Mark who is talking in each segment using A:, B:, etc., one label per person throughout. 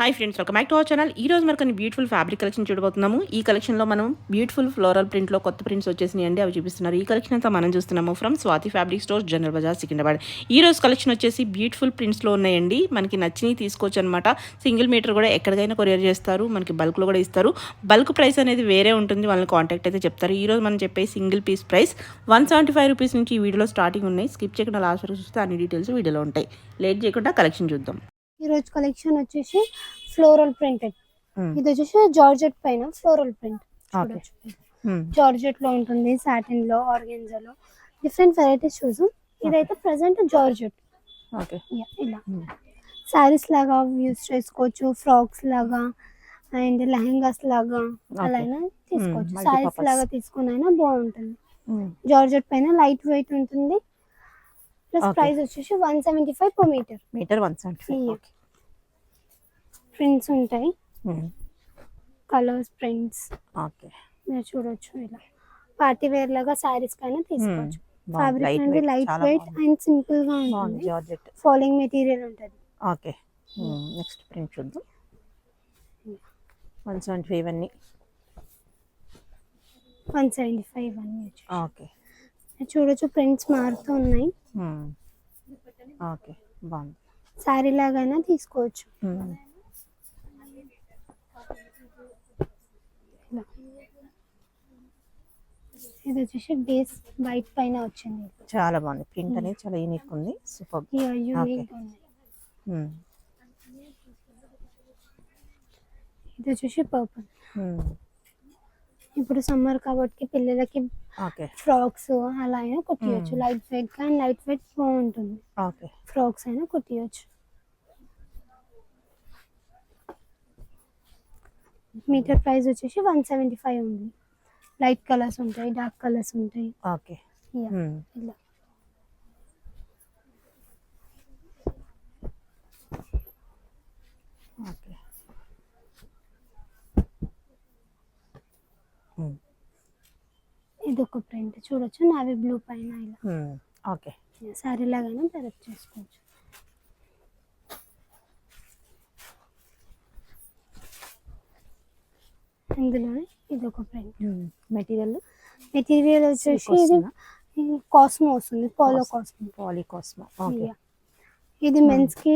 A: Hi friends welcome back to our channel ఈ రోజు మనకు బ్యూటిఫుల్ ఫ్యాబ్రిక్ కలెక్షన్ చూడబోతున్నాము. ఈ కలెక్షన్లో మనం బ్యూటిఫుల్ ఫ్లోరల్ ప్రింట్లో కొత్త ప్రింట్స్ వచ్చేసినాయి అండి. అవి చూపిస్తున్నారు. ఈ కలెక్షన్ అంతా మనం చూస్తున్నాము from Swathi fabric store general Bazaar Secunderabad ఈ రోజు కలెక్షన్ వచ్చేసి బ్యూటిఫుల్ ప్రింట్స్లో ఉన్నాయండి. మనకి నచ్చినవి తీసుకోవచ్చు అనమాట సింగిల్ మీటర్ కూడా ఎక్కడికైనా కొరియర్ చేస్తారు. మనకి బల్క్లో కూడా ఇస్తారు. బల్క్ ప్రైస్ అనేది వేరే ఉంటుంది. వాళ్ళని కాంటాక్ట్ అయితే చెప్తారు. ఈ రోజు మనం చెప్పే single piece price one seventy five rupees నుంచి ఈ వీడియోలో స్టార్టింగ్ ఉన్నాయి. స్కిప్ చేయకుండా లాస్ట్ వరకు చూస్తే అన్ని డీటెయిల్స్ వీడియోలో ఉంటాయి. లేట్ చేయకుండా కలెక్షన్ చూద్దాం.
B: ఈరోజు కలెక్షన్ వచ్చేసి ఫ్లోరల్ ప్రింటెడ్ ఇది వచ్చేసి జార్జెట్ పైన ఫ్లోరల్ ప్రింట్ చూడొచ్చు. జార్జెట్లో ఉంటుంది సాటిన్లో ఆర్గెన్జాలో డిఫరెంట్ వెరైటీస్ చూసాం ఇదైతే ప్రజెంట్ జార్జెట్ ఇలా. శారీస్ లాగా యూస్ చేసుకోవచ్చు ఫ్రాక్స్ లాగా అండ్ లెహంగాస్ లాగా అలా అయినా తీసుకోవచ్చు. శారీస్. లాగా తీసుకుని అయినా బాగుంటుంది. జార్జెట్ పైన లైట్ వెయిట్ ఉంటుంది. ప్లస్. ప్రైస్ వచ్చేసి one seventy five per metre
A: metre one seventy
B: Yeah. Prints ఉంటాయి. కలర్స్ ప్రింట్స్
A: ఓకే
B: మీరు చూడొచ్చు ఇలా. పార్టీ వేర్ లాగా శారీస్ కైనా తీసుకోవచ్చు.
A: బాగుంది.
B: ఫ్యాబ్రిక్ అనేది లైట్ వెయిట్. అండ్
A: సింపుల్గా
B: ఉంటుంది.
A: జార్జెట్
B: ఫాలోయింగ్ మెటీరియల్ ఉంటుంది.
A: ఓకే నెక్స్ట్ ప్రింట్ చూద్దాం. వన్ సెవెంటీ ఫైవ్ అన్ని
B: వన్ సెవెంటీ ఫైవ్ అన్ని
A: ఓకే
B: చూడొచ్చు ప్రింట్స్ మారుతూ ఉన్నాయి.
A: ఓకే బాగుంది.
B: శారీ లాగైనా తీసుకోవచ్చు
A: Hmm.
B: ఇలా ఇది వచ్చేసి బేస్ వైట్ పైన వచ్చింది.
A: చాలా బాగుంది. ప్రింట్ అనేది చాలా యూనిక్ ఉంది. సూపర్
B: ఉంది ఇది వచ్చేసి పర్పుల్ ఇప్పుడు సమ్మర్ కాబట్టి పిల్లలకి
A: ఓకే
B: ఫ్రాక్స్ అలా అయినా కుట్టియచ్చు.
A: Hmm.
B: లైట్ వెయిట్ కానీ లైట్ వెయిట్ బాగుంటుంది.
A: ఓకే
B: ఫ్రాక్స్ అయినా కుట్టియచ్చు. మీటర్ ప్రైస్ వచ్చేసి వన్ సెవెంటీ ఫైవ్ ఉంది. లైట్ కలర్స్ ఉంటాయి డార్క్ కలర్స్ ఉంటాయి.
A: ఓకే.
B: ఇలా.
A: ఓకే.
B: ఇది ఒక ప్రింట్ చూడొచ్చు నావీ బ్లూ పైన ఇలా.
A: ఓకే.
B: శారీ లాగానే పెరప్ చేసుకోవచ్చు. ఇందులోనే ఇది ఒక ప్రింట్
A: మెటీరియల్
B: మెటీరియల్ వచ్చేసి ఇది కాస్మో వస్తుంది polo cosmo
A: poly cosmo okay.
B: ఇది మెన్స్కి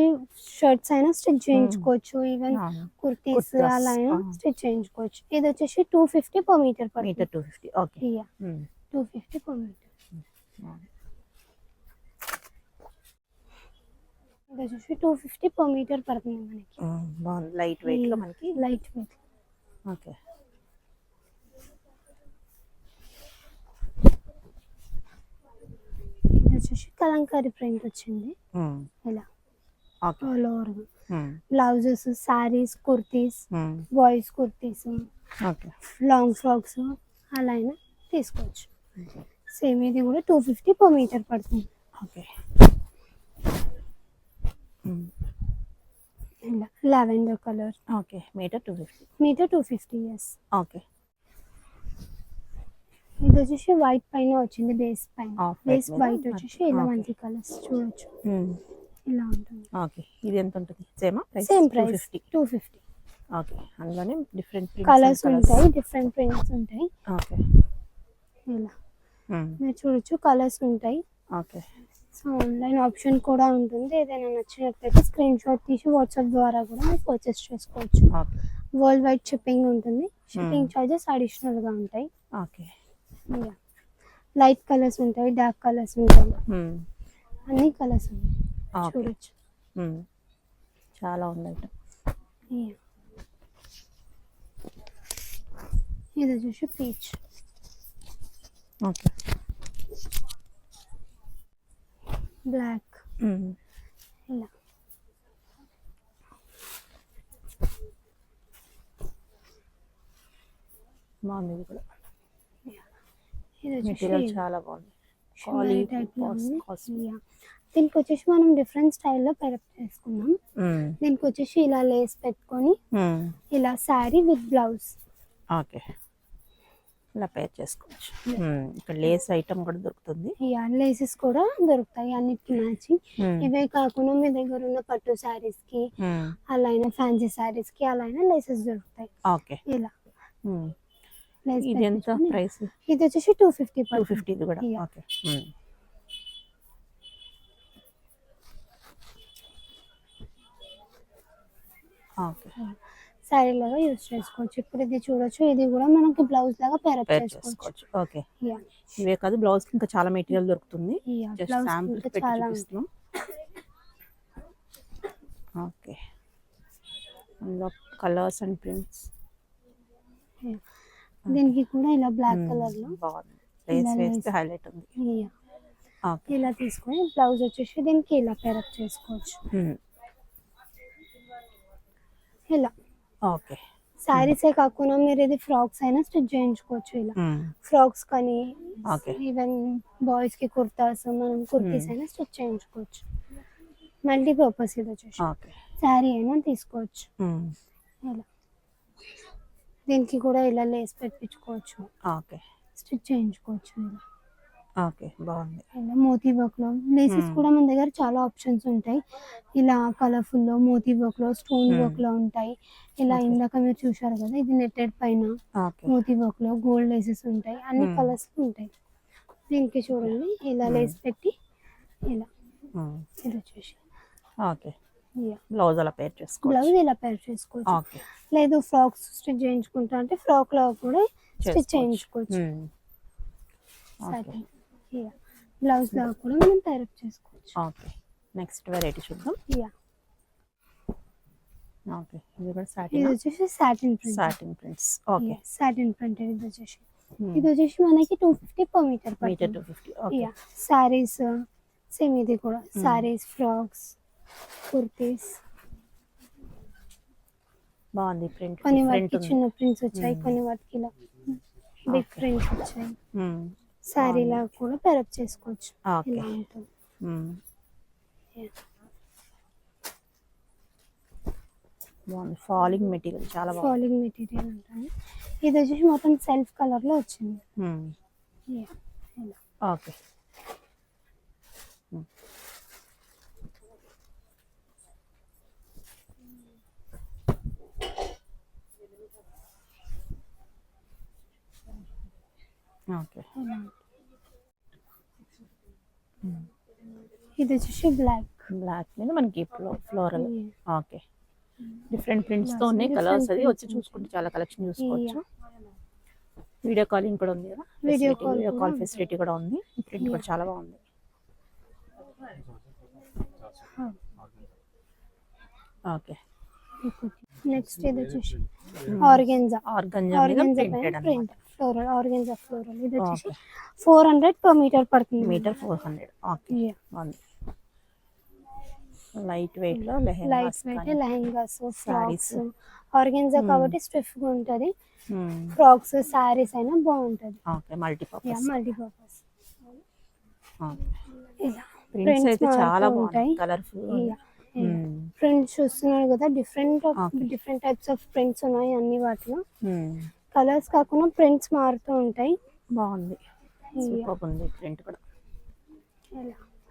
B: షర్ట్స్ అయినా స్టిచ్ చేయించుకోవచ్చు ఈవెన్ కుర్తీస్ అలా అయినా. స్టిచ్ చేయించుకోవచ్చు. ఇది వచ్చేసి two fifty per metre per
A: metre two fifty okay
B: two fifty per metre ఇది వచ్చేసి టూ ఫిఫ్టీ పర్ మీటర్ పడుతుంది మనకి.
A: లైట్ వెయిట్లో మనకి?
B: లైట్ వెయిట్
A: ఓకే
B: వచ్చేసి కలంకారీ ప్రింట్ వచ్చింది. ఇలా. All over blouses saris kurtis boys kurtis long frocks అలా అయినా తీసుకోవచ్చు. సేమ్ ఇది కూడా టూ ఫిఫ్టీ పర్ మీటర్ పడుతుంది.
A: Okay.
B: Lavender colour
A: okay. Metre two fifty
B: metre two fifty years
A: okay.
B: ఇది వచ్చేసి వైట్ పైన వచ్చింది బేస్ పైన. బేస్
A: మీద?
B: వైట్ వచ్చేసి ఇలా. మంచి కలర్స్ చూడొచ్చు. ఇలా ఉంటుంది.
A: ఓకే ఇది ఎంత ఉంటుంది? సేమా price
B: same price
A: fifty
B: two fifty
A: okay అందులోనే డిఫరెంట్
B: కలర్స్ ఉంటాయి డిఫరెంట్ ప్రింట్స్ ఉంటాయి.
A: ఓకే
B: ఇలా. మీరు చూడొచ్చు కలర్స్ ఉంటాయి.
A: ఓకే
B: సో ఆన్లైన్ ఆప్షన్ కూడా ఉంటుంది. ఏదైనా నచ్చినట్లయితే స్క్రీన్ షాట్ తీసి వాట్సాప్ ద్వారా కూడా మీరు పర్చేస్ చేసుకోవచ్చు. వరల్డ్ వైడ్ షిప్పింగ్ ఉంటుంది. షిప్పింగ్ చార్జెస్ అడిషనల్గా ఉంటాయి.
A: ఓకే
B: లైట్ కలర్స్ ఉంటాయి డార్క్ కలర్స్ ఉంటాయి. అన్ని కలర్స్ ఉన్నాయి. చూడొచ్చు.
A: చాలా ఉంది ఐటమ్
B: Yeah. ఇది వచ్చేసి పీచ్
A: ఓకే
B: బ్లాక్ ఇలా
A: ఇది కూడా. మెటీరియల్ చాలా బాగుంది.
B: దీనికి వచ్చేసి మనం డిఫరెంట్ స్టైల్లో పెరప్ చేసుకున్నాం దీనికి వచ్చేసి ఇలా లేస్ పెట్టుకొని ఇలా శారీ విత్ బ్లౌజ్
A: ఓకే ఇలా పేర్ చేసుకోవచ్చు. మ్మ్. ఇక్కడ లేస్ ఐటమ్ కూడా దొరుకుతుంది.
B: లేసెస్ కూడా దొరుకుతాయి. అన్నిటికి మ్యాచింగ్
A: మ్మ్.
B: ఇవే కాకుండా మీ దగ్గర ఉన్న పట్టు
A: శారీస్కి.
B: అలా అయినా ఫ్యాన్సీ శారీస్కి అలా అయినా లేసెస్ దొరుకుతాయి.
A: ఓకే
B: ఇలా.
A: ఇది ఎంత ప్రైస్
B: ఇది వచ్చేసి టూ ఫిఫ్టీ
A: టూ ఫిఫ్టీ ఇది కూడా. ఓకే. ఓకే
B: శారీ లాగా యూస్ చేసుకోవచ్చు. ఇప్పుడు ఇది చూడొచ్చు. ఇది కూడా మనకి బ్లౌజ్ లాగా పేరప్
A: పేర్
B: చేసుకోవచ్చు.
A: ఓకే ఇవే కాదు బ్లౌజ్ ఇంకా చాలా మెటీరియల్ దొరుకుతుంది. జస్ట్ శాంపుల్ పెట్టి. చూపిస్తున్నాం. Okay colours and prints.
B: దీనికి కూడా ఇలా బ్లాక్. కలర్లో
A: బాగుంది. లేస్
B: ఇలా
A: వేస్తే
B: lace.
A: హైలైట్ ఉంది.
B: ఇలా తీసుకొని బ్లౌజ్ వచ్చేసి దీనికి ఇలా పేరప్ చేసుకోవచ్చు. ఇలా.
A: ఓకే
B: శారీసే కాకుండా మీరు ఇది ఫ్రాక్స్ అయినా స్టిచ్ చేయించుకోవచ్చు ఇలా. ఫ్రాక్స్ కానీ ఈవెన్ బాయ్స్కి కుర్తాస్ మనం కుర్తీస్. అయినా స్టిచ్ చేయించుకోవచ్చు. మల్టీ పర్పస్ ఇది వచ్చేసి. శారీ అయినా తీసుకోవచ్చు. ఇలా. దీనికి కూడా ఇలా లేస్ పెట్టించుకోవచ్చు
A: ఓకే
B: స్టిచ్ చేయించుకోవచ్చు ఇలా
A: ఓకే బాగుంది
B: ఇలా మోతీ వర్క్లో లేసెస్. కూడా మన దగ్గర చాలా ఆప్షన్స్ ఉంటాయి ఇలా కలర్ఫుల్లో మోతీ వర్క్లో స్టోన్
A: Hmm.
B: వర్క్లో ఉంటాయి ఇలా. ఇందాక మీరు చూశారు కదా ఇది నెట్టెడ్ పైన మోతీ వర్క్లో గోల్డ్ లేసెస్ ఉంటాయి అన్ని. కలర్స్ ఉంటాయి దీనికి చూడండి ఇలా. లేస్ పెట్టి ఇలా. ఇది వచ్చేసి
A: ఓకే బ్లౌజ్ అలా పేర్ చేసుకోవచ్చు.
B: బ్లౌజ్ ఇలా పేర్ చేసుకోవచ్చు. లేదు ఫ్రాక్స్ స్టిచ్ చేయించుకుంటా అంటే ఫ్రాక్లో కూడా స్టిచ్. చేయించుకోవచ్చు. బ్లౌజ్లో కూడా మనం పేరప్ చేసుకోవచ్చు.
A: ఓకే. నెక్స్ట్ వెరైటీ చూద్దాం.
B: Yeah
A: okay. ఇది కూడా
B: ఇది
A: సాటిన్
B: వచ్చేసి satin print
A: satin prints okay.
B: Satin print ఇది వచ్చేసి. ఇది వచ్చేసి మనకి two fifty per metre
A: metre two fifty
B: saris same ఇది కూడా. సారీస్ ఫ్రాక్స్ కుర్తీస్
A: బాగుంది ప్రింట్
B: కొన్ని వాటికి చిన్న ప్రింట్స్ వచ్చాయి
A: Hmm.
B: కొన్ని వాటికి ఇలా బిగ్
A: Okay.
B: ప్రింట్స్ వచ్చాయి. సారీ లా కూడా పెరప్ చేసుకోవచ్చు. ఇలా ఉంటుంది.
A: బాగుంది. ఫాలింగ్ మెటీరియల్ చాలా
B: ఫాలింగ్ మెటీరియల్ ఉంటుంది. ఇది వచ్చేసి మొత్తం సెల్ఫ్ కలర్లో వచ్చింది.
A: Okay okay.
B: ఉంటుంది. ఇది వచ్చేసి బ్లాక్
A: బ్లాక్ మీద మనకి ఫ్లోరల్ ఓకే. డిఫరెంట్ ప్రింట్స్తో ఉన్నాయి కలర్స్ అది వచ్చి చూసుకుంటే చాలా కలెక్షన్ చూసుకోవచ్చు. వీడియో కాలింగ్ కూడా ఉంది కదా? Facility,
B: call
A: video call. Facility కూడా ఉంది. ప్రింట్ కూడా. చాలా బాగుంది. ఓకే.
B: నెక్స్ట్ ఇది వచ్చేసి
A: ఆర్గంజా మీద
B: ఆర్గెన్జా
A: ప్రింటెడ్ అన్నమాట.
B: ప్రింట్ ఫ్లోరల్ ఆర్గెన్జా ఫ్లోరల్ ఇది వచ్చేసి ఫోర్ హండ్రెడ్ పర్ మీటర్ పడుతుంది.
A: Metre four hundred okay. బాగుంది లైట్ వెయిట్లో
B: light
A: lehengas
B: weight lehengas frocks. Organza
A: Hmm.
B: కాబట్టి స్టిఫ్గా ఉంటది. ఫ్రాక్స్ సారీస్ అయినా బాగుంటది.
A: ఓకే
B: మల్టీపర్పస్ ఇలా
A: ప్రింట్స్ అయితే చాలా బాగుంటాయి. కలర్ఫుల్.
B: ప్రింట్స్ చూస్తున్నారు కదా different of. Different types of prints ఉన్నాయి అన్ని వాటిలో. కలర్స్ కాకుండా ప్రింట్స్ మారుతూ ఉంటాయి.
A: బాగుంది. సూపర్ ఉంది ప్రింట్ కూడా.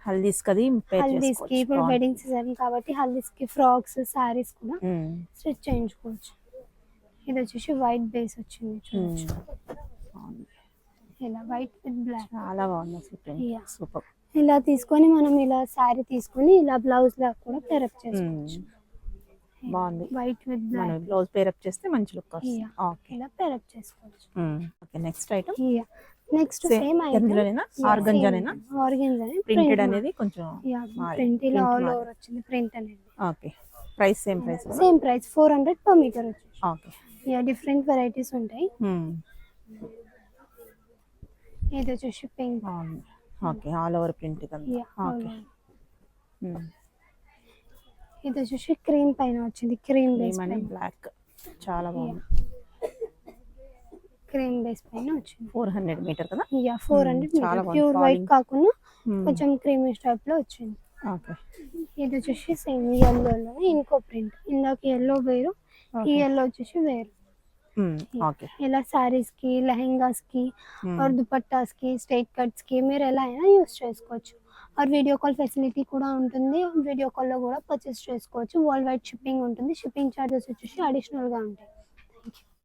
A: హల్దీస్ కది
B: హల్దీస్కి ఇప్పుడు వెడ్డింగ్ సీజన్ కాబట్టి హల్దీస్కి ఫ్రాక్స్ సారీస్ కూడా స్టిచ్ చేయించుకోవచ్చు. ఇది వచ్చేసి వైట్ బేస్ వచ్చింది చూడొచ్చు. ఇలా వైట్ విత్ బ్లాక్
A: చాలా బాగుంది అసలు. సూపర్.
B: ఇలా తీసుకొని మనం ఇలా శారీ తీసుకొని ఇలా బ్లౌజ్ లా కూడా పేరప్ చేసుకోవచ్చు.
A: బాగుంది.
B: వైట్ విత్
A: మనం బ్లౌజ్ పేరప్ చేస్తే మంచి లుక్ వస్తుంది. ఓకే
B: ఇలా పేరప్ చేసుకోవచ్చు.
A: Okay next item
B: next. Same
A: ఎందులోనైనా? Organza-నేనా?
B: ఆర్గెన్జా
A: ప్రింటెడ్ అనేది కొంచెం
B: ప్రింట్ ఇలా ఆల్. ఓవర్ వచ్చింది ప్రింట్ అనేది.
A: Okay price same price
B: same price four hundred per metre వచ్చేసి.
A: ఓకే
B: యా డిఫరెంట్ వెరైటీస్ ఉంటాయి. ఇది వచ్చేసి pink
A: okay all over print ఇదంతా. ఓకే
B: ఇది వచ్చేసి క్రీమ్ పైన వచ్చింది క్రీమ్ బేస్ పైన.
A: బ్లాక్ చాలా బాగుంది.
B: క్రీమ్ బేస్ పైన వచ్చింది.
A: ఫోర్ హండ్రెడ్ మీటర్ కదా?
B: యా ఫోర్
A: Hmm,
B: హండ్రెడ్
A: చాలా బాగుంది.
B: Pure white. కాకుండా
A: Hmm.
B: కొంచెం క్రీమిష్ టైప్లో వచ్చింది.
A: ఓకే
B: ఇది వచ్చేసి సేమ్ ఎల్లోలో ఇంకో ప్రింట్ ఇందాక ఎల్లో వేరు ఈ ఎల్లో వచ్చేసి వేరు.
A: ఓకే
B: ఇలా సారీస్కి లెహెంగాస్కి ఆర్ దుపట్టాస్కి స్ట్రైట్ కట్స్కి మీరు ఎలా అయినా యూస్ చేసుకోవచ్చు. ఆర్ వీడియో కాల్ ఫెసిలిటీ కూడా ఉంటుంది. వీడియో కాల్లో కూడా పర్చేస్ చేసుకోవచ్చు. వరల్డ్ వైడ్ షిప్పింగ్ ఉంటుంది. షిప్పింగ్ ఛార్జెస్ వచ్చేసి అడిషనల్గా ఉంటాయి.